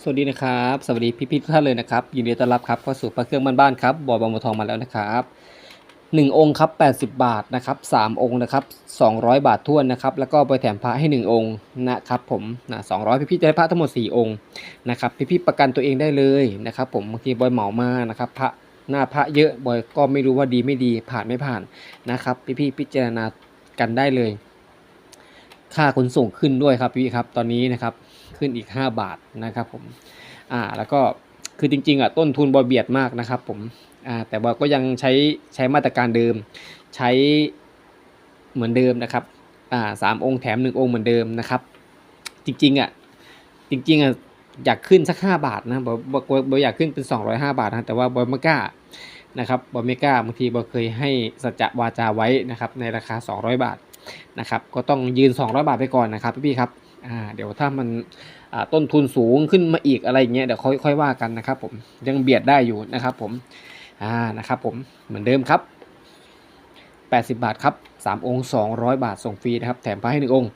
สวัสดีนะครับ สวัสดีพี่ๆทุกท่านเลยนะครับยินดีต้อนรับครับเข้าสู่พระเครื่องบ้านๆครับบอยบางบัวทองมาแล้วนะครับหนึ่งองค์ครับ80 บาทนะครับสามองค์นะครับ200 บาทท้วนนะครับแล้วก็ไปแถมพระให้ 1 องค์นะครับผมนะ200 พี่ๆจะได้พระทั้งหมด 4 องค์นะครับพี่ๆประกันตัวเองได้เลยนะครับผมบางทีบอยเหมามานะครับพระหน้าพระเยอะบอยก็ไม่รู้ว่าดีไม่ดีผ่านไม่ผ่านนะครับพี่ๆพิจารณากันได้เลย ค่าขนส่งขึ้นด้วยครับพี่ครับตอนนี้นะครับ ขึ้นอีก 5 บาทนะครับผมอ่าแล้วก็คือจริงๆอะต้นทุนบอยเบียดมากนะครับผมอ่าแต่บอยก็ยังใช้ใช้มาตรการเดิม ใช้เหมือนเดิมนะครับอ่าสามองค์แถมหนึ่งองค์เหมือนเดิมนะครับ จริงๆอะจริงๆอะอยากขึ้นสัก 5 บาทนะบอยบอยบอยบอยอยากขึ้นเป็น 205 บาทนะแต่ว่าบอยไม่กล้านะครับบอยไม่กล้าบางทีบอยเคยให้สัจจะวาจาไว้นะครับในราคา 200 บาทนะครับก็ต้องยืน 200 บาทไปก่อนนะครับพี่ๆครับ อ่าเดี๋ยวถ้ามันต้นทุนสูงขึ้นมาอีกอะไรเงี้ยเดี๋ยวค่อยค่อยว่ากันนะครับผมยังเบียดได้อยู่นะครับผมอ่านะครับผมเหมือนเดิมครับ 80 บาทครับ3องค์ 200 บาทส่งฟรีนะครับแถมพระให้1องค์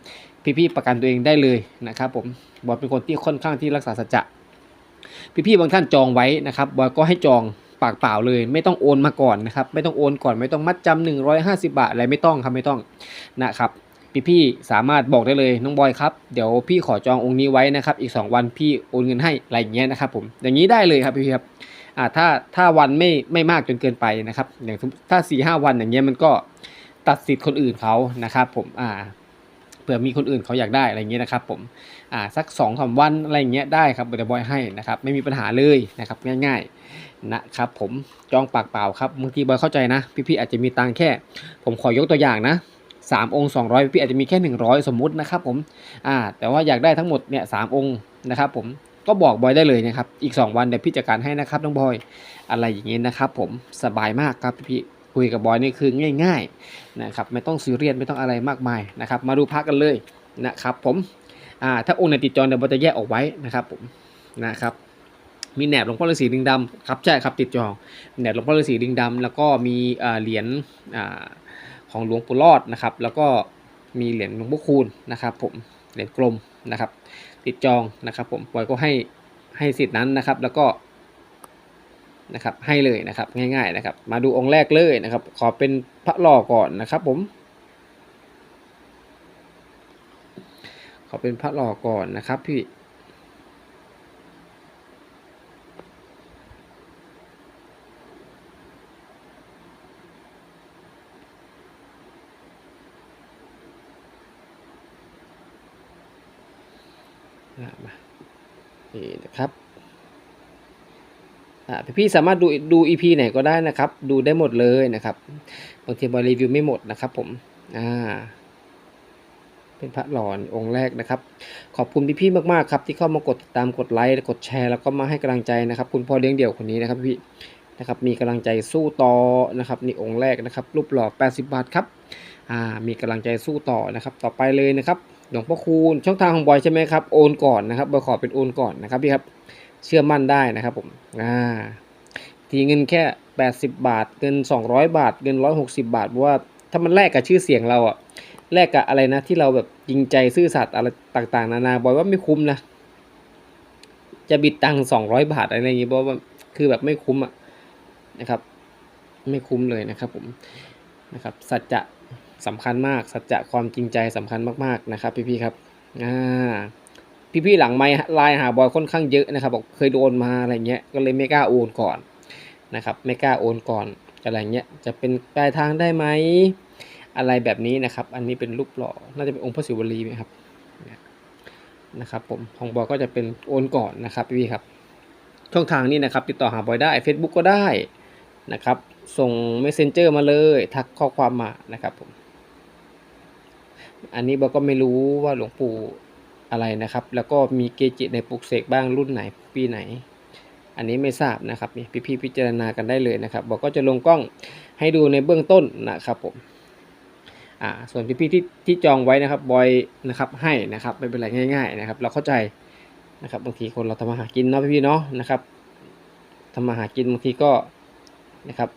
พี่ๆประกันตัวเองได้เลยนะครับผมบอยเป็นคนที่ค่อนข้างที่รักษาสัจจะพี่ๆบางท่านจองไว้นะครับบอยก็ให้จองปากเปล่าเลยไม่ต้องโอนมาก่อนนะครับไม่ต้องโอนก่อนไม่ต้องมัดจำ150 บาทอะไรไม่ต้องครับไม่ต้องนะครับ พี่พี่ๆสามารถบอกได้เลยน้องบอยครับเดี๋ยวพี่ขอจององค์นี้ไว้นะครับ อีก 2 วันพี่โอนเงินให้อะไรอย่างเงี้ยนะครับผมอย่างนี้ได้เลยครับพี่ๆครับอ่าถ้าถ้าวันไม่ไม่มากจนเกินไปนะครับ อย่างถ้า4ีหวันอย่างเงี้ยมันก็ตัดสิทธิ์คนอื่นเขานะครับ ผมอ่าเผื่อมีคนอื่นเขาอยากได้อะไรอย่างเงี้ยนะครับ ผมอ่าสัก2องสามวันอะไรอย่างเงี้ยได้ครับเดี๋ยวบอยให้นะครับ ไม่มีปัญหาเลยนะครับง่าย ๆนะครับ ผมจองปากเปล่าครับบางทีบอยเข้าใจนะ พี่ๆอาจจะมีตังแค่ ผมขอยกตัวอย่างนะ สามองค์ 200 พี่อาจจะมีแค่ 100 สมมุตินะครับผมอ่าแต่ว่าอยากได้ทั้งหมดเนี่ยสามองค์นะครับผมก็บอกบอยได้เลยนะครับ อีก 2 วันเดี๋ยวพี่จัดการให้นะครับน้องบอยอะไรอย่างเงี้นะครับผมสบายมากครับพี่คุยกับบอยนี่คือง่ายๆนะครับไม่ต้องซีเรียสไม่ต้องอะไรมากมายนะครับมาดูพักกันเลยนะครับผมอ่าถ้าองค์ไหนติดจอเดี๋ยวบอยจะแยกออกไว้นะครับผมนะครับมีแหนบหลวงพ่อฤาษีลิงดำครับใช่ครับติดจองแหนบหลวงพ่อฤาษีลิงดำแล้วก็มีเหรียญอ่า ของหลวงปู่รอดนะครับ แล้วก็มีเหรียญหลวงพ่อคูณนะครับ ผมเหรียญกลมนะครับ ติดจองนะครับ ผมปอยก็ให้ให้สิทธิ์นั้นนะครับ แล้วก็นะครับให้เลยนะครับง่าย ๆนะครับ มาดูองค์แรกเลยนะครับ ขอเป็นพระหล่อก่อนนะครับ ผม ขอเป็นพระหล่อก่อนนะครับพี่ มานี่นะครับพี่ๆสามารถดูดู EP ไหนก็ได้นะครับ ดูได้หมดเลยนะครับบางทีบอยรีวิวไม่หมดนะครับผมอ่าเป็นพระหลอนองค์แรกนะครับ ขอบคุณพี่ๆมากๆครับที่เข้ามากดติดตามกดไลค์กดแชร์ แล้วก็มาให้กำลังใจนะครับ คุณพ่อเลี้ยงเดี่ยวคนนี้นะครับพี่นะครับมีกำลังใจสู้ต่อนะครับนี่องค์แรกนะครับรูปหล่อ80 บาทครับอ่ามีกำลังใจสู้ต่อนะครับ ต่อไปเลยนะครับ หลวงพ่อคูณช่องทางของบอยใช่ไหมครับโอนก่อนนะครับบอยขอเป็นโอนก่อนนะครับพี่ครับเชื่อมั่นได้นะครับผมอ่าทีเงินแค่ 80 บาทเงิน 200 บาทเงิน 160 บาทเพราะว่าถ้ามันแลกกับชื่อเสียงเราอะแลกกับอะไรนะที่เราแบบจริงใจซื่อสัตย์อะไรต่าง ๆ นานาบอยว่าไม่คุ้มนะจะบิดตังค์200บาทอะไรอย่างงี้บอยว่าคือแบบไม่คุ้มอะนะครับ ไม่คุ้มเลยนะครับ ผมนะครับสัจจะ สำคัญมากสัจจะความจริงใจสำคัญมากๆนะครับพี่ๆครับอ่าพี่ๆหลังไมค์ไลน์หาบอยค่อนข้างเยอะนะครับบอกเคยโดนมาอะไรเงี้ยก็เลยไม่กล้าโอนก่อนนะครับไม่กล้าโอนก่อนอะไรเงี้ยจะเป็นปลายทางได้ไหมอะไรแบบนี้นะครับ อันนี้เป็นรูปหล่อน่าจะเป็นองค์พระศิวลีไหมครับนะครับผมของบอยก็จะเป็นโอนก่อนนะครับพี่ๆครับช่องทางนี้นะครับติดต่อหาบอยได้ Facebook ก็ได้นะครับ ส่ง Messenger มาเลย ทักข้อความมานะครับผม อันนี้บอยก็ไม่รู้ว่าหลวงปู่อะไรนะครับ แล้วก็มีเกจิในปลุกเสกบ้างรุ่นไหนปีไหน อันนี้ไม่ทราบนะครับนี่พี่ๆพิจารณากันได้เลยนะครับบอกก็จะลงกล้องให้ดูในเบื้องต้นนะครับผมอ่าส่วนพี่ๆที่ที่จองไว้นะครับบอยนะครับให้นะครับไม่เป็นไรง่าย ๆ นะครับ เราเข้าใจนะครับบางทีคนเราทำมาหากินเนาะพี่ๆเนาะนะครับทำมาหากินบางทีก็นะครับ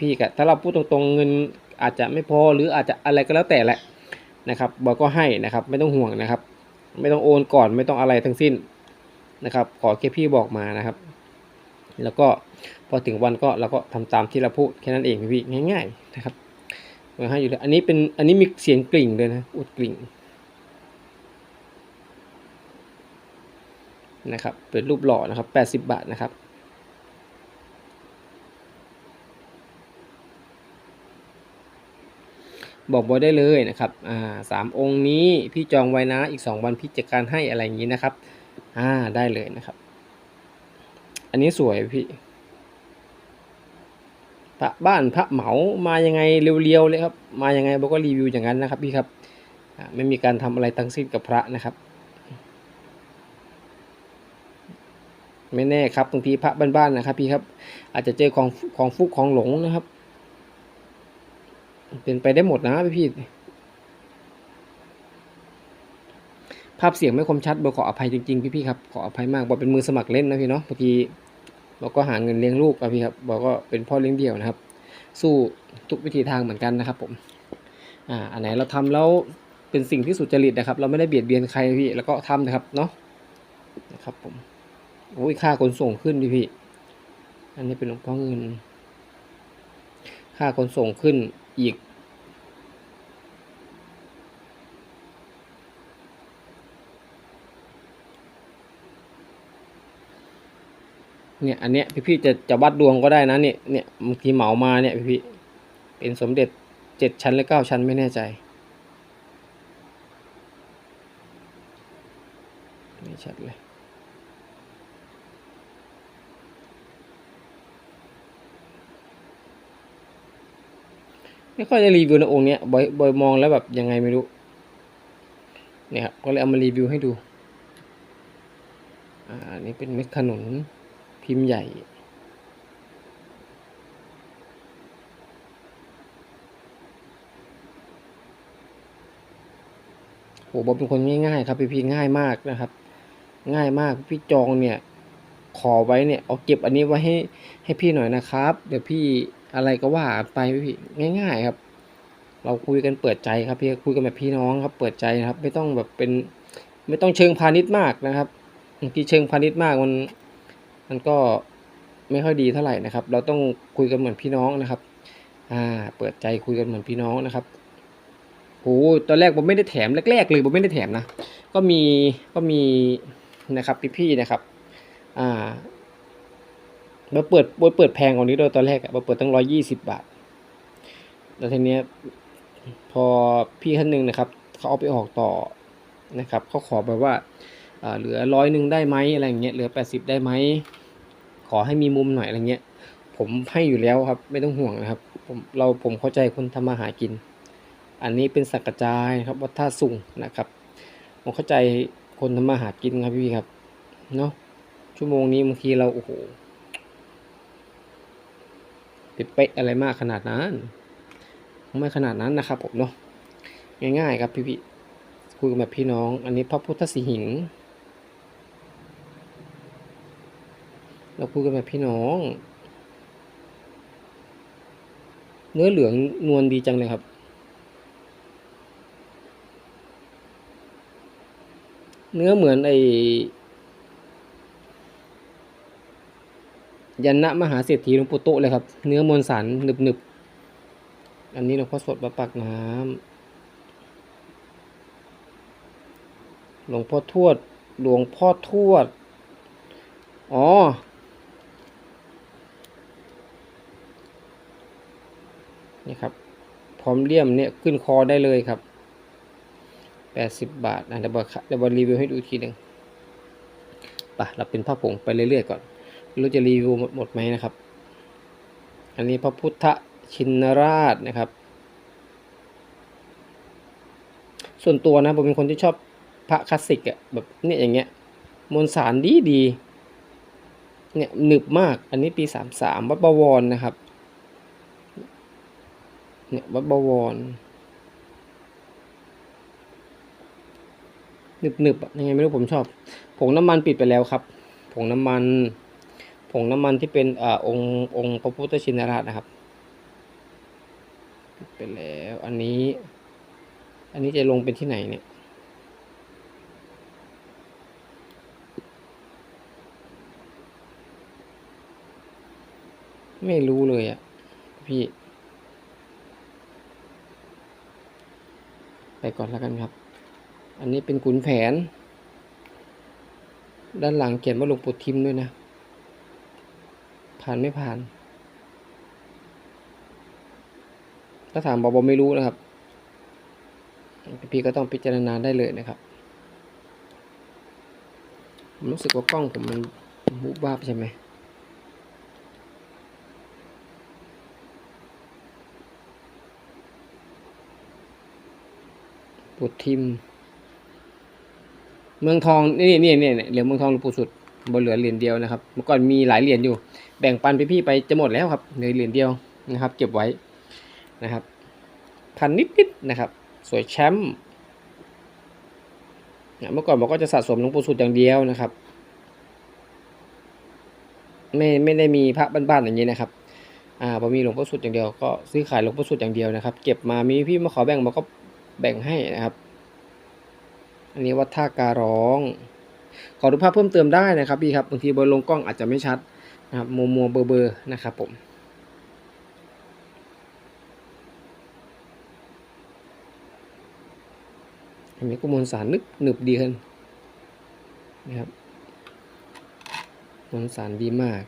พี่ๆกับถ้าเราพูดตรงๆเงินอาจจะไม่พอหรืออาจจะอะไรก็แล้วแต่แหละนะครับบอยก็ให้นะครับไม่ต้องห่วงนะครับ ไม่ต้องโอนก่อนไม่ต้องอะไรทั้งสิ้นนะครับ ขอแค่พี่บอกมานะครับ แล้วก็พอถึงวันก็เราก็ทำตามที่เราพูดแค่นั้นเองพี่ง่าย ๆนะครับมาให้อยู่แล้วอันนี้เป็นอันนี้มีเสียงกลิ่งเลยนะอุดกลิ่งนะครับเป็นรูปหล่อนะครับ 80 บาทนะครับ บอกบอยได้เลยนะครับอ่าสามองค์นี้พี่จองไว้นะอีกสองวันพี่จัดการให้อะไรอย่างนี้นะครับอ่าได้เลยนะครับ อันนี้สวยพี่พระบ้านพระเหมามายังไงเรียวๆเลยครับมายังไงบอกก็รีวิวอย่างนั้นนะครับ พี่ครับอ่าไม่มีการทำอะไรทั้งสิ้นกับพระนะครับ ไม่แน่ครับบางทีพระบ้านๆนะครับ พี่ครับ อาจจะเจอของของฟุกของหลงนะครับ เป็นไปได้หมดนะพี่พี่ภาพเสียงไม่คมชัดบอขออภัยจริงๆพี่พี่ครับขออภัยมากบอกเป็นมือสมัครเล่นนะพี่เนาะบางทีบอกก็หาเงินเลี้ยงลูกอะพี่ครับบอกก็เป็นพ่อเลี้ยงเดี่ยวนะครับ สู้ทุกวิธีทางเหมือนกันนะครับ ผม อ่า อันไหนเราทำแล้วเป็นสิ่งที่สุจริตนะครับ เราไม่ได้เบียดเบียนใครพี่ แล้วก็ทำนะครับเนาะนะครับผมโอ้ยค่าขนส่งขึ้นดิพี่ อันนี้เป็นหลวงพ่อเงิน ค่าขนส่งขึ้นอีก เนี่ยอันเนี้ยพี่ๆจะจะวัดดวงก็ได้นะเนี่ยเนี่ยบางทีเหมามาเนี่ยพี่ๆเป็นสมเด็จเจ็ดชั้นหรือเก้าชั้นไม่แน่ใจไม่ชัดเลยไม่ค่อยจะรีวิวในองค์เนี้ยบอยบอยมองแล้วแบบยังไงไม่รู้เนี่ยครับก็เลยเอามารีวิวให้ดูอ่าอันนี้เป็นเม็ดขนุน พิมพ์ใหญ่โหบอยเป็นคนง่ายๆครับพี่พี่ง่ายมากนะครับ ง่ายมากพี่จองเนี่ย ขอไว้เนี่ยเอาเก็บอันนี้ไว้ให้ให้พี่หน่อยนะครับ เดี๋ยวพี่อะไรก็ว่าไปพี่ง่าย ๆครับ เราคุยกันเปิดใจครับพี่คุยกันแบบพี่น้องครับ เปิดใจนะครับ ไม่ต้องแบบเป็น ไม่ต้องเชิงพาณิชย์มากนะครับบางทีเชิงพาณิชย์มากมัน มันก็ไม่ค่อยดีเท่าไหร่นะครับ เราต้องคุยกันเหมือนพี่น้องนะครับ อ่า เปิดใจคุยกันเหมือนพี่น้องนะครับโหตอนแรกผมไม่ได้แถมแรกๆเลยผมไม่ได้แถมนะ ก็มีก็มีนะครับพี่ๆนะครับ อ่ามาเปิดเปิดแพงกว่านี้โดยตอนแรกอะมาเปิดตั้งร้อยยี่สิบบาทแล้วทีเนี้ยพอพี่ท่านหนึ่งนะครับเขาเอาไปออกต่อนะครับเขาขอแบบว่า เหลือร้อยหนึ่งได้ไหมอะไรอย่างเงี้ยเหลือแปดสิบได้ไหมขอให้มีมุมหน่อยอะไรเงี้ย ผมให้อยู่แล้วครับ ไม่ต้องห่วงนะครับ ผมเราผมเข้าใจคนทำมาหากิน อันนี้เป็นสักกระจายครับวัดท่าสุ่งนะครับ ผมเข้าใจคนทำมาหากินครับพี่ครับเนาะชั่วโมงนี้บางทีเราโอ้โหเป๊ะอะไรมากขนาดนั้นไม่ขนาดนั้นนะครับผมเนาะง่ายๆครับพี่พี่ๆคุยกันแบบพี่น้อง อันนี้พระพุทธสีหิง เราคุยกันแบบพี่น้อง เนื้อเหลืองนวลดีจังเลยครับ เนื้อเหมือนไอยันนะมหาเศรษฐีหลวงปู่โตเลยครับ เนื้อมวลสารหนึบหนึบๆอันนี้หลวงพ่อสดประปักน้ำหลวงพ่อทวด หลวงพ่อทวด อ๋อ นี่ครับ พร้อมเลี่ยมเนี่ยขึ้นคอได้เลยครับแปดสิบบาทนะเดี๋ยวบอยเดี๋ยวบอยรีวิวให้ดูทีหนึ่งปะเราเป็นผ้าผงไปเรื่อยๆก่อนรู้จะรีวิวหมดหมดไหมนะครับ อันนี้พระพุทธชินราชนะครับ ส่วนตัวนะผมเป็นคนที่ชอบพระคลาสสิกอะแบบเนี่ยอย่างเงี้ยมวลสารดีดีเนี่ยหนึบมากอันนี้ปีสามสามวัดบวรนะครับ เนี่ยวัดบวรหนึบหนึบยังไงไม่รู้ผมชอบ ผงน้ำมันปิดไปแล้วครับ ผงน้ำมัน ผงน้ำมันที่เป็นอ่าองค์องค์พระพุทธชินราชนะครับปิดไปแล้ว อันนี้ อันนี้จะลงเป็นที่ไหนเนี่ยไม่รู้เลยอะพี่ ไปก่อนแล้วกันครับ อันนี้เป็นขุนแผน ด้านหลังเขียนว่าหลวงปู่ทิมด้วยนะ ผ่านไม่ผ่าน ถ้าถามบอกบอกไม่รู้นะครับ พี่ก็ต้องพิจารณาได้เลยนะครับผมรู้สึกว่ากล้องผมมันบุบวาบใช่ไหม ปุทิม เมืองทองนี่นี่นี่นี่เหรียญเมืองทองหลวงปู่สุดบนเหลือเหรียญเดียวนะครับ เมื่อก่อนมีหลายเหรียญอยู่ แบ่งปันไปพี่ไปจะหมดแล้วครับเหลือเหรียญเดียวนะครับ เก็บไว้นะครับพันนิดๆนะครับ สวยแชมป์เนี่ยเมื่อก่อนบอกก็จะสะสมหลวงปู่สุดอย่างเดียวนะครับ ไม่ไม่ได้มีพระบ้านๆอย่างนี้นะครับ อ่าพอมีหลวงพ่อสุดอย่างเดียวก็ซื้อขายหลวงพ่อสุดอย่างเดียวนะครับ เก็บมามีพี่มาขอแบ่งบอกก็ แบ่งให้นะครับ อันนี้วัดท่าการร้อง ขอดูภาพเพิ่มเติมได้นะครับพี่ครับบางทีเบอร์ลงกล้องอาจจะไม่ชัดนะครับมัวมัวเบอร์เบอร์นะครับผมอันนี้ก็มวลสารนึกหนึบดีขึ้นนะครับมวลสารดีมาก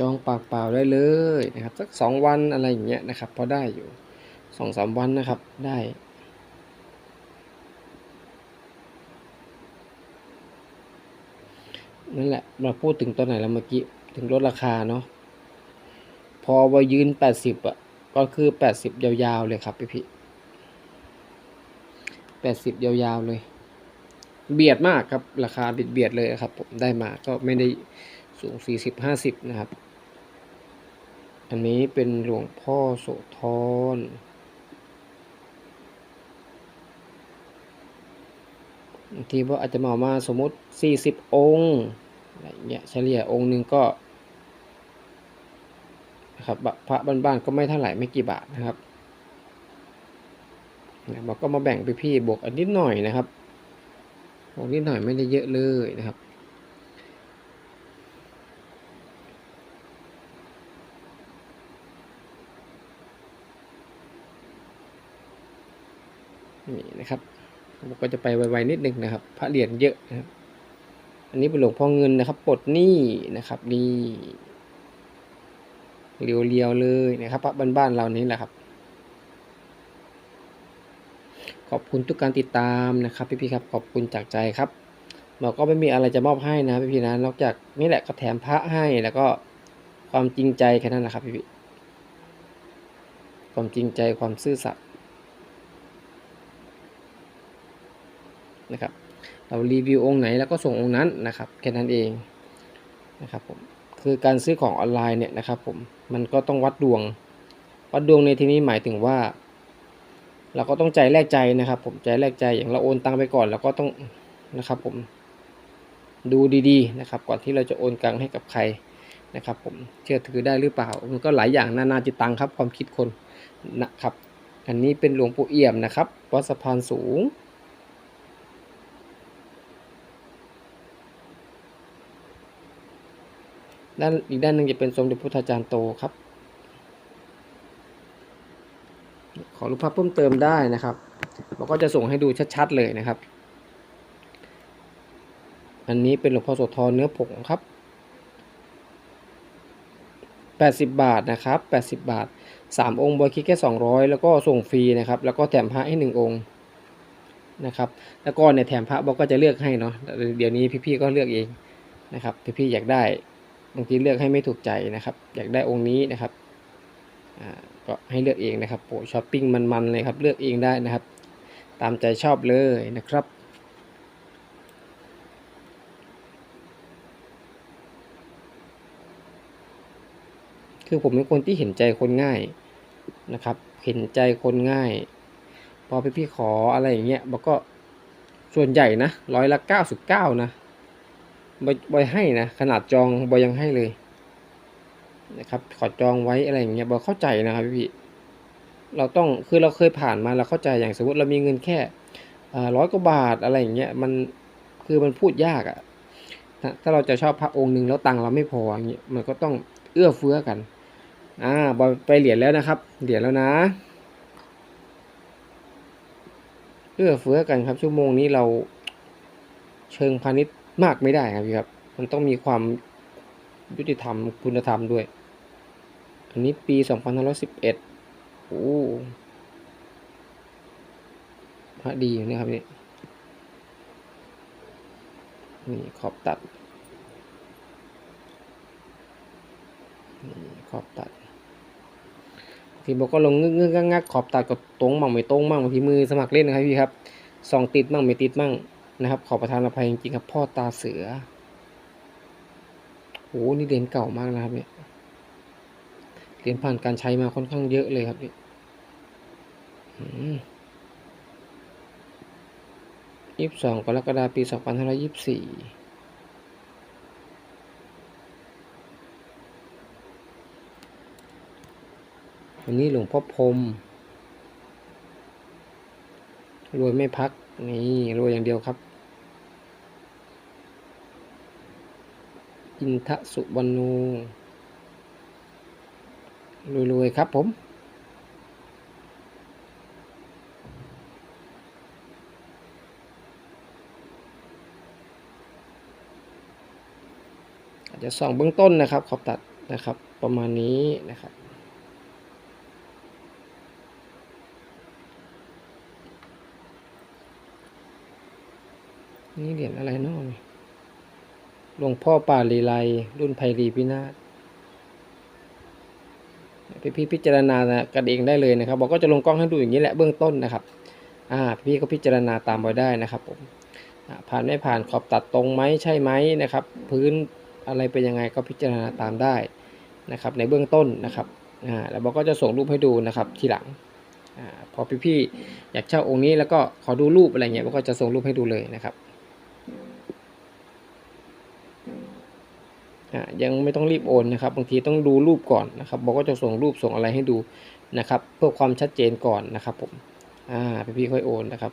จองปากเปล่าได้เลยนะครับสักสองวันอะไรอย่างเงี้ยนะครับพอได้อยู่สองสามวันนะครับได้นั่นแหละเราพูดถึงตอนไหนแล้วเมื่อกี้ถึงลดราคาเนาะพอว่ายืนแปดสิบอะก็คือแปดสิบยาวๆเลยครับพี่พี่แปดสิบยาวๆเลย เบียดมากครับราคาเบียดเบียดเลยครับผมได้มาก็ไม่ได้สูงสี่สิบห้าสิบนะครับ อันนี้เป็นหลวงพ่อโสธรที่ว่าอาจจะมามาสมมติสี่สิบองค์อะไรเงี้ยเฉลี่ยองค์หนึ่งก็นะครับบะพระบ้านๆก็ไม่เท่าไหร่ไม่กี่บาทนะครับนะเราก็มาแบ่งไปพี่บวกอันนิดหน่อยนะครับบวกนิดหน่อยไม่ได้เยอะเลยนะครับ นี่นะครับผมก็จะไปไวๆนิดนึงนะครับ พระเหรียญเยอะนะครับ อันนี้เป็นหลวงพ่อเงินนะครับปลดหนี้นะครับนี่เรียวๆเลยนะครับพระบ้านๆเรานี้แหละครับขอบคุณทุกการติดตามนะครับ พี่ๆครับขอบคุณจากใจครับเราก็ไม่มีอะไรจะมอบให้นะพี่ๆนะนอกจากนี่แหละก็แถมพระให้แล้วก็ความจริงใจแค่นั้นแหละครับพี่ๆความจริงใจความซื่อสัตย์ นะครับ เรารีวิวองค์ไหนแล้วก็ส่งองค์นั้นนะครับแค่นั้นเองนะครับผมคือการซื้อของออนไลน์เนี่ยนะครับผมมันก็ต้องวัดดวง วัดดวงในที่นี้หมายถึงว่า เราก็ต้องใจแลกใจนะครับ ผมใจแลกใจอย่างเราโอนตังไปก่อนเราก็ต้องนะครับผมดูดีๆนะครับ ก่อนที่เราจะโอนตังให้กับใครนะครับ ผมเชื่อถือได้หรือเปล่า มันก็หลายอย่างนานาจิตตังครับ ความคิดคนนะครับ อันนี้เป็นหลวงปู่เอี่ยมนะครับวัดสะพานสูง ด้านอีกด้านหนึ่งจะเป็นสมเด็จพุทธาจารย์โตครับ ขอรูปภาพเพิ่มเติมได้นะครับเราก็จะส่งให้ดูชัดๆเลยนะครับ อันนี้เป็นหลวงพ่อโสธรเนื้อผงครับ 80 บาทนะครับ 80 บาท 3 องค์บอยคิดแค่ 200 แล้วก็ส่งฟรีนะครับ แล้วก็แถมพระให้ 1 องค์นะครับ แล้วก็เนี่ยแถมพระบอกก็จะเลือกให้เนาะ เดี๋ยวนี้พี่ๆก็เลือกเองนะครับ พี่ๆอยากได้ บางทีเลือกให้ไม่ถูกใจนะครับ อยากได้องค์นี้นะครับก็ให้เลือกเองนะครับโอ้ช้อปปิ้งมันๆเลยครับ เลือกเองได้นะครับ ตามใจชอบเลยนะครับคือผมเป็นคนที่เห็นใจคนง่ายนะครับ เห็นใจคนง่าย พอพี่พี่ขออะไรอย่างเงี้ยบอกก็ส่วนใหญ่นะร้อยละเก้าสิบเก้านะ บอยบให้นะขนาดจองบอยยังให้เลยนะครับขอจองไว้อะไรอย่างเงี้ยบอยเข้าใจนะครับพี่พี่เราต้องคือเราเคยผ่านมาเราเข้าใจอย่างสมมติเรามีเงินแค่ร้อยกว่าบาทอะไรอย่างเงี้ยมันคือมันพูดยากอะถ้าถ้าเราจะชอบพระองค์หนึ่งแล้วตังค์เราไม่พออย่างเงี้ยมันก็ต้องเอื้อเฟื้อกันอ่าบอยไปเหรียญแล้วนะครับเหรียญแล้วนะ เอื้อเฟื้อกันครับชั่วโมงนี้เราเชิงพาณิชย์ มากไม่ได้ครับพี่ครับ มันต้องมีความยุติธรรมคุณธรรมด้วย อันนี้ปีสองพันห้าร้อยสิบเอ็ดโอ้พระดีอยู่นะครับนี่นี่ขอบตัดนี่ขอบตัดทีบอกก็ลงงึกงึกงักงักขอบตัดกับตรงมั่งไม่ตรงมั่งบางทีมือสมัครเล่นนะครับพี่ครับส่องติดมั่งไม่ติดมั่ง นะครับ ขอประทานอภัยจริงๆครับพ่อตาเสือโอ้นี่เหรียญเก่ามากนะครับเนี่ยเหรียญผ่านการใช้มาค่อนข้างเยอะเลยครับนี่ยี่สิบสองกรกฎาคมปีสองพันห้าร้อยยี่สิบสี่วันนี้หลวงพ่อพรมรวยไม่พัก นี่รวยอย่างเดียวครับ อินทสุวรรณูรวยๆครับผมอาจจะส่องเบื้องต้นนะครับขอบตัดนะครับประมาณนี้นะครับ นี่เหรียญอะไรเนาะ หลวงพ่อป่าลีไลรุ่นไพรีพินาศพี่พี่พิจารณากันเองได้เลยนะครับ บอกก็จะลงกล้องให้ดูอย่างนี้แหละเบื้องต้นนะครับ อ่า พี่ก็พิจารณาตามไปได้นะครับผมผ่านไม่ผ่านขอบตัดตรงไหมใช่ไหมนะครับ พื้นอะไรเป็นยังไงก็พิจารณาตามได้นะครับ ในเบื้องต้นนะครับ อ่า แล้วบอกก็จะส่งรูปให้ดูนะครับทีหลัง อ่า พอพี่ๆอยากเช่าองค์นี้แล้วก็ขอดูรูปอะไรเงี้ยบอกก็จะส่งรูปให้ดูเลยนะครับ อ่ายังไม่ต้องรีบโอนนะครับ บางทีต้องดูรูปก่อนนะครับบอกว่าจะส่งรูปส่งอะไรให้ดูนะครับเพื่อความชัดเจนก่อนนะครับผมอ่าพี่พี่ๆค่อยโอนนะครับ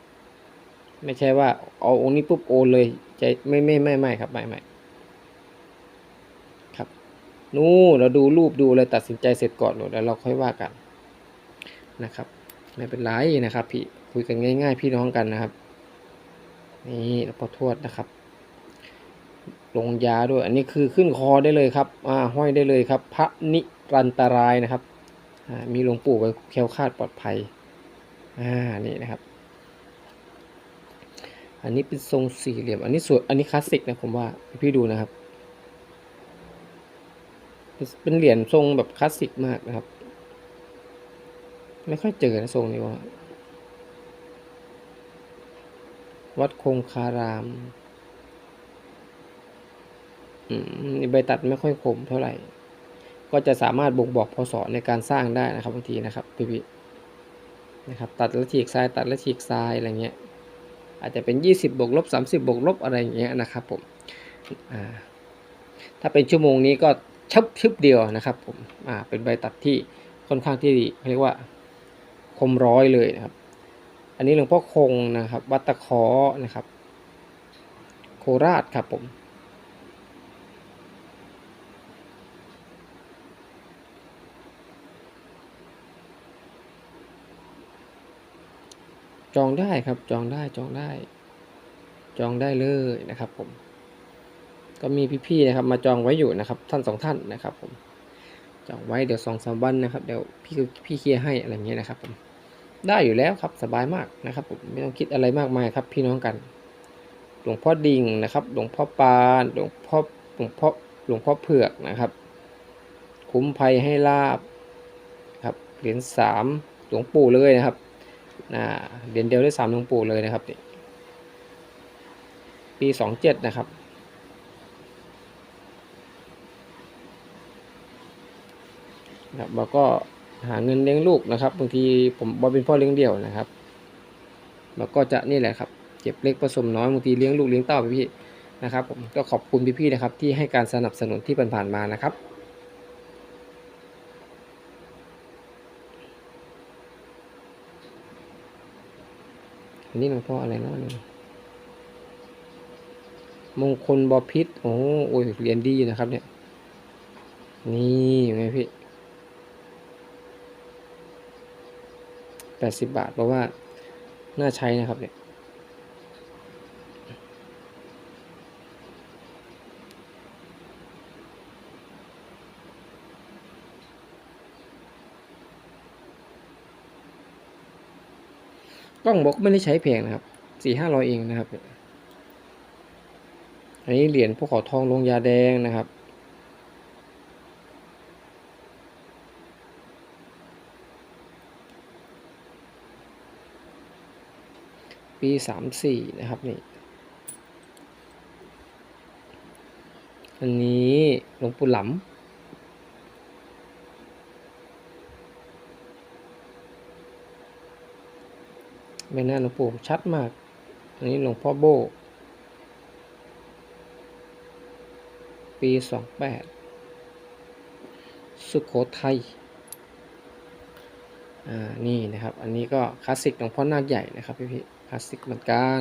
ไม่ใช่ว่าเอาองค์นี้ปุ๊บโอนเลยใจไม่ไม่ไม่ไม่ครับไม่ไม่ครับนู่นเราดูรูปดูอะไรตัดสินใจเสร็จก่อนหนูแล้วเราค่อยว่ากันนะครับไม่เป็นไรนะครับ พี่คุยกันง่าย ๆ พี่น้องกันนะครับ นี่หลวงพ่อทวดนะครับ ลงยาด้วย อันนี้คือขึ้นคอได้เลยครับอ่าห้อยได้เลยครับ พระนิรันตรายนะครับอ่ามีหลวงปู่ไว้แคล้วคลาดปลอดภัยอ่านี่นะครับ อันนี้เป็นทรงสี่เหลี่ยม อันนี้สวยอันนี้คลาสสิกนะผมว่าพี่ดูนะครับ เป็นเหรียญทรงแบบคลาสสิกมากนะครับ ไม่ค่อยเจอนะทรงนี้ว่าวัดคงคารามอืม ใบตัดไม่ค่อยคมเท่าไหร่ ก็จะสามารถบ่งบอกพศในการสร้างได้นะครับบางทีนะครับพี่พี่นะครับตัดแล้วฉีกซ้ายตัดแล้วฉีกซ้ายอะไรเงี้ยอาจจะเป็น 20บวกลบ 30บวกลบอะไรอย่างเงี้ยนะครับผมอ่าถ้าเป็นชั่วโมงนี้ก็ชับชึบเดียวนะครับผมอ่าเป็นใบตัดที่ค่อนข้างที่เรียกว่าคมร้อยเลยนะครับ อันนี้หลวงพ่อคงนะครับ วัดตะคอนะครับ โคราชครับผม จองได้ครับจองได้จองได้ จองได้เลยนะครับผม ก็มีพี่ๆนะครับ มาจองไว้อยู่นะครับ ท่านสองท่านนะครับ ผม จองไว้เดี๋ยวสองสามวันนะครับเดี๋ยวพี่พี่เคลียร์ให้อะไรเงี้ยนะครับผมได้อยู่แล้วครับสบายมากนะครับผมไม่ต้องคิดอะไรมากมายครับ พี่น้องกัน หลวงพ่อดิ่งนะครับ หลวงพ่อปานหลวงพ่อหลวงพ่อหลวงพ่อเผือกนะครับ คุ้มภัยให้ลาบครับเหรียญสามหลวงปู่เลยนะครับ นะเหรียญเดียวได้สามหลวงปู่เลยนะครับ ปีสองเจ็ดนะครับ ครับเราก็หาเงินเลี้ยงลูกนะครับบางทีผมบอเป็นพ่อเลี้ยงเดี่ยวนะครับเราก็จะนี่แหละครับเก็บเล็กผสมน้อยบางทีเลี้ยงลูกเลี้ยงเต้าพี่นะครับผมก็ขอบคุณพี่ๆนะครับที่ให้การสนับสนุนที่ผ่านๆมานะครับ นนี้หลวงพ่ออะไรนาะนี่มงคลบอพิษโอ้โอ้ยเรียนดีนะครับ เนี่ย นี่ยังไงพี่แปดสิบบาทเพราะว่าน่าใช้นะครับเนี่ย กล้องบอกไม่ได้ใช้แพงนะครับสี่ห้าร้อยเองนะครับ อันนี้เหรียญภูเขาทองลงยาแดงนะครับ ปีสามสี่นะครับนี่ อันนี้หลวงปู่หลำ ใบหน้าหลวงปู่ชัดมาก อันนี้หลวงพ่อโบ ปีสองแปดสุขโขทัย อ่า นี่นะครับ อันนี้ก็คลาสสิกหลวงพ่อนาคใหญ่นะครับพี่พี่คลาสสิกเหมือนกัน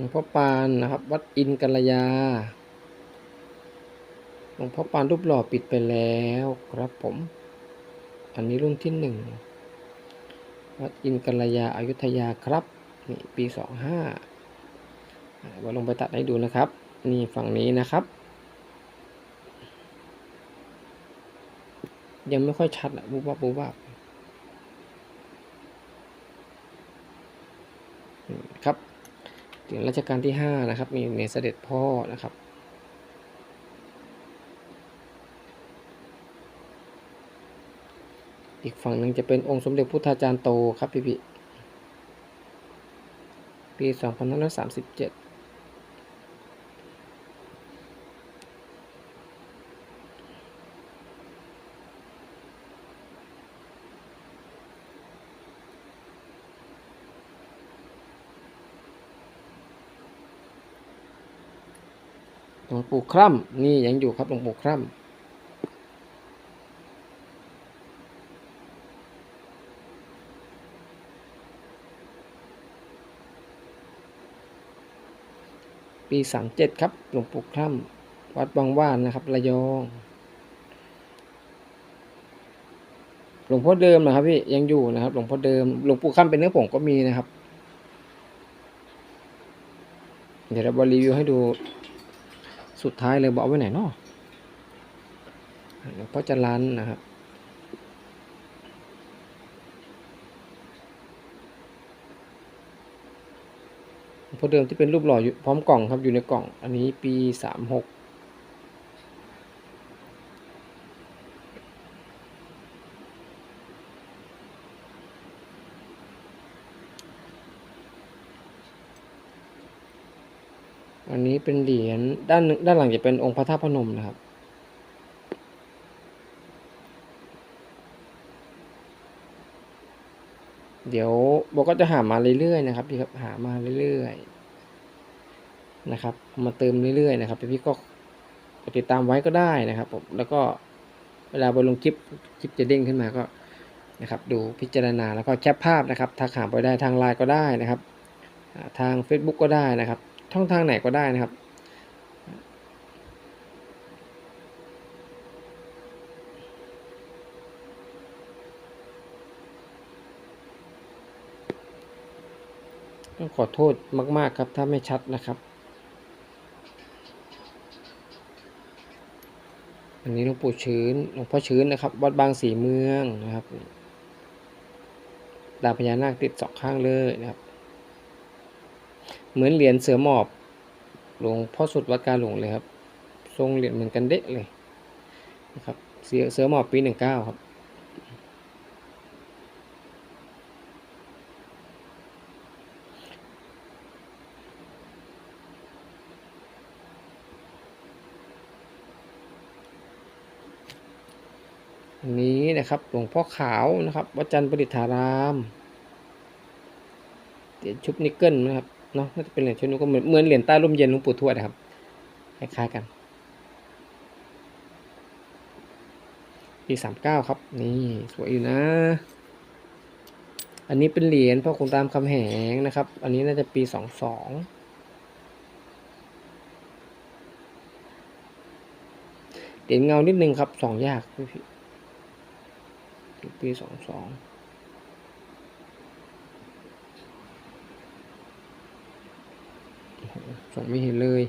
ลวงพ่อปานนะครับ วัดอินกัลยา หลวงพ่อปานรูปหล่อปิดไปแล้วครับผม อันนี้รุ่นที่หนึ่ง วัดอินกัลยาอายุทยาครับ นี่ปีสองห้าว่าลงไปตัดให้ดูนะครับ นี่ฝั่งนี้นะครับ ยังไม่ค่อยชัดอะบูบับบูบับครับ เหรียญรัชกาลที่ 5 นะครับ มีในเสด็จพ่อนะครับ อีกฝั่งหนึ่งจะเป็นองค์สมเด็จพุทธาจารย์โตครับพี่พี่ปี 2537 ปู่คร่ำนี่ยังอยู่ครับหลวงปู่คร่ำปีสามเจ็ดครับ หลวงปู่คร่ำวัดบางว่านนะครับ ระยอง หลวงพ่อเดิมนะครับพี่ยังอยู่นะครับ หลวงพ่อเดิม หลวงปู่คร่ำเป็นเนื้อผงก็มีนะครับ เดี๋ยวเราบรีวิวให้ดู สุดท้ายเลยบอกไว้ไหนเนาะหลวงพ่อจรันนะครับพอเดิมที่เป็นรูปหล่ออยู่พร้อมกล่องครับอยู่ในกล่อง อันนี้ปีสามหก นี้เป็นเหรียญด้านหนึ่งด้านหลังจะเป็นองค์พระธาตุพนมนะครับ เดี๋ยวโบก็จะหามาเรื่อยๆนะครับพี่ครับหามาเรื่อยๆนะครับมาเติมเรื่อยๆนะครับพี่ก็กติดตามไว้ก็ได้นะครับผมแล้วก็เวลาโบลงคลิปคลิปจะเด้งขึ้นมาก็นะครับดูพิจารณาแล้วก็แคปภาพนะครับทักหาไปได้ทางไลน์ก็ได้นะครับ ทาง Facebook ก็ได้นะครับ ช่องทางไหนก็ได้นะครับ ต้องขอโทษมาก ๆ ครับ ถ้าไม่ชัดนะครับ อันนี้หลวงปู่ชื้นหลวงพ่อชื้นนะครับ วัดบางสีเมืองนะครับดาวพญานาคติดสองข้างเลยนะครับ เหมือนเหรียญเสือหมอบ หลวงพ่อสุดวัดกาหลงเลยครับ ทรงเหรียญเหมือนกันเด็ะเลยนะครับเสือเสือหมอบปีหนึ่งเก้าครับอันนี้นะครับหลวงพ่อขาวนะครับวัดจันทร์ประดิษฐารามเหรียญชุบนิกเกิลนะครับ เนาะน่าจะเป็นเหรียญชุบนิกเกิลเหมือนเหมือนเหรียญใต้ร่มเย็นหลวงปู่ทวดนะครับคล้ายๆกันปีสามเก้าครับ นี่สวยอยู่นะ อันนี้เป็นเหรียญพ่อคุณตามคำแหงนะครับ อันนี้น่าจะปีสองสองเหรียญเงานิดนึงครับสองยากพี่ปีสองสอง สองไม่เห็นเลย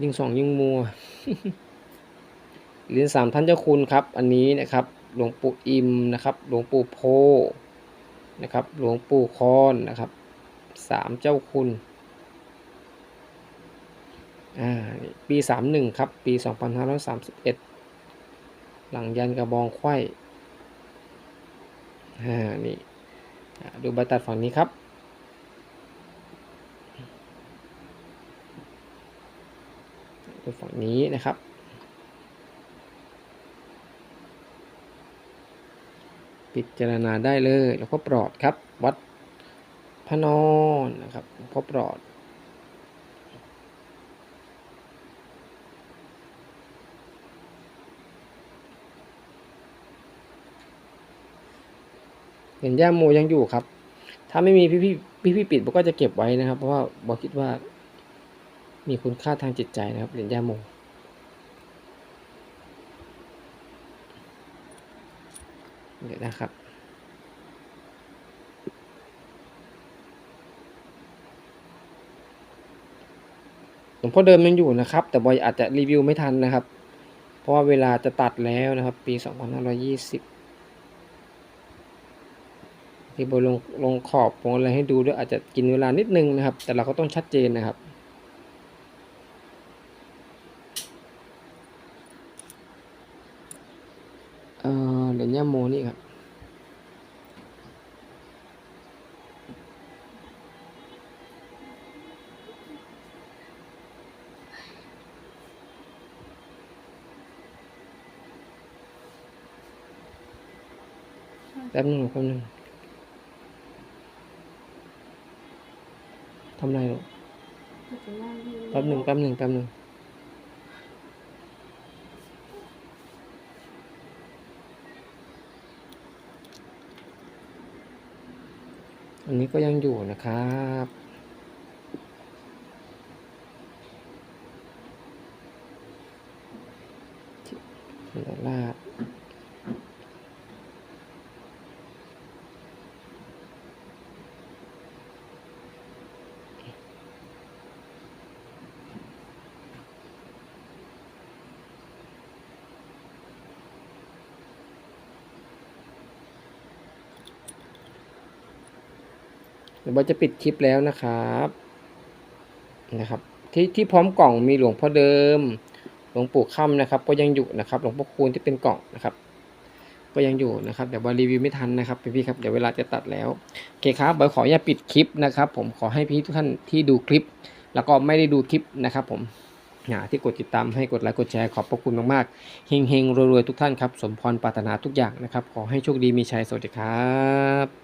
ยิ่งสองยิ่งมัวเหรียญสามท่านเจ้าคุณครับ อันนี้นะครับหลวงปู่อิมนะครับ หลวงปู่โพนะครับ หลวงปู่คอนนะครับสามเจ้าคุณอ่าปีสามหนึ่งครับ ปีสองพันห้าร้อยสามสิบเอ็ดหลังยันกระบองไขว้อ่านี่ดูใบตัดฝั่งนี้ครับ ดูฝั่งนี้นะครับพิจารณาได้เลยแล้วก็ปลอดครับ วัดพระนอนนะครับพ่อปลอด เห็นย่าโมยังอยู่ครับ ถ้าไม่มีพี่พี่พี่พี่ปิดบอกก็จะเก็บไว้นะครับ เพราะว่าบอกคิดว่า มีคุณค่าทางจิตใจนะครับเหรียญย่าโมเดี๋ยวนะครับ หลวงพ่อเดิมยังอยู่นะครับ แต่บอยอาจจะรีวิวไม่ทันนะครับ เพราะว่าเวลาจะตัดแล้วนะครับ ปี 2520 ที่บอยลงลงขอบลงอะไรให้ดูด้วยอาจจะกินเวลานิดนึงนะครับ แต่เราก็ต้องชัดเจนนะครับ เออเหรีย ญย่าโมนี่ครับ แป๊บนึงแป๊บนึงทำไรหรอแป๊บหนึ่งแป๊บหนึ่งแป๊บหนึ่ง อันนี้ก็ยังอยู่นะครับเดลาด เดี๋ยวจะปิดคลิปแล้วนะครับนะครับ ที่ที่พร้อมกล่องมีหลวงพ่อเดิม หลวงปู่ค่ำนะครับ ก็ยังอยู่นะครับ หลวงพ่อคูณที่เป็นกล่องนะครับ ก็ยังอยู่นะครับเดี๋ยวบอยรีวิวไม่ทันนะครับพี่ๆครับเดี๋ยวเวลาจะตัดแล้วโอเคครับบอยขออนุญาตปิดคลิปนะครับ ผมขอให้พี่ทุกท่านที่ดูคลิป แล้วก็ไม่ได้ดูคลิปนะครับ ผมที่กดติดตามให้กดไลค์กดแชร์ขอบพระคุณมากๆเฮงๆรวยๆทุกท่านครับ สมพรปรารถนาทุกอย่างนะครับ ขอให้โชคดีมีชัยสวัสดีครับ